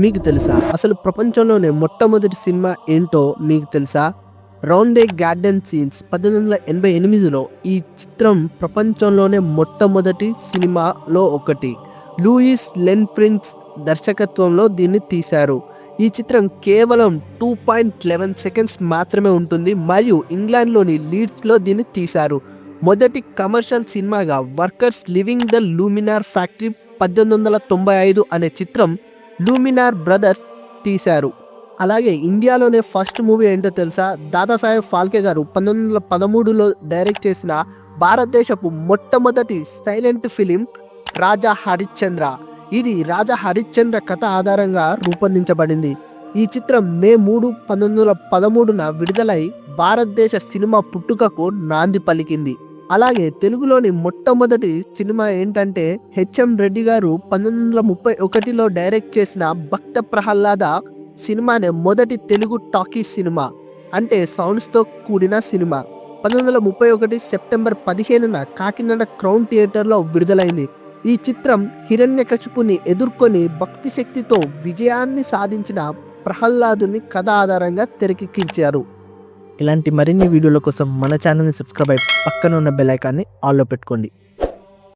మీకు తెలుసా? అసలు ప్రపంచంలోనే మొట్టమొదటి సినిమా ఏంటో మీకు తెలుసా? రౌండే గార్డెన్ సీన్స్ పద్దెనిమిది వందల ఎనభై ఎనిమిదిలో ఈ చిత్రం ప్రపంచంలోనే మొట్టమొదటి సినిమాలో ఒకటి. లూయిస్ లెన్ ప్రిన్స్ దర్శకత్వంలో దీన్ని తీశారు. ఈ చిత్రం కేవలం టూ పాయింట్ లెవెన్ సెకండ్స్ మాత్రమే ఉంటుంది. మరియు ఇంగ్లాండ్లోని లీడ్స్లో దీన్ని తీశారు. మొదటి కమర్షియల్ సినిమాగా workers leaving the Lumiere factory పద్దెనిమిది వందల తొంభై ఐదు అనే చిత్రం లూమినార్ బ్రదర్స్ తీశారు. అలాగే ఇండియాలోనే ఫస్ట్ మూవీ ఏంటో తెలుసా? దాదాసాహెబ్ ఫాల్కే గారు పంతొమ్మిది వందల పదమూడులో డైరెక్ట్ చేసిన భారతదేశపు మొట్టమొదటి సైలెంట్ ఫిలిం రాజా హరిశ్చంద్ర. ఇది రాజా హరిశ్చంద్ర కథ ఆధారంగా రూపొందించబడింది. ఈ చిత్రం మే మూడు పంతొమ్మిది వందల పదమూడున విడుదలై భారతదేశ సినిమా పుట్టుకకు నాంది పలికింది. అలాగే తెలుగులోని మొట్టమొదటి సినిమా ఏంటంటే హెచ్ఎం రెడ్డి గారు పంతొమ్మిది వందల ముప్పై ఒకటిలో డైరెక్ట్ చేసిన భక్త ప్రహ్లాద సినిమానే మొదటి తెలుగు టాకీ సినిమా. అంటే సౌండ్స్తో కూడిన సినిమా. పంతొమ్మిది వందల ముప్పై ఒకటి సెప్టెంబర్ పదిహేనున కాకినాడ క్రౌన్ థియేటర్లో విడుదలైంది. ఈ చిత్రం హిరణ్యకశిపుని ఎదుర్కొని భక్తి శక్తితో విజయాన్ని సాధించిన ప్రహ్లాదుని కథ ఆధారంగా తెరకెక్కించారు. ఇలాంటి మరిన్ని వీడియోల కోసం మన ఛానల్ని సబ్స్క్రైబ్ అయి పక్కన ఉన్న బెల్ ఐకాన్ని ఆల్లో పెట్టుకోండి.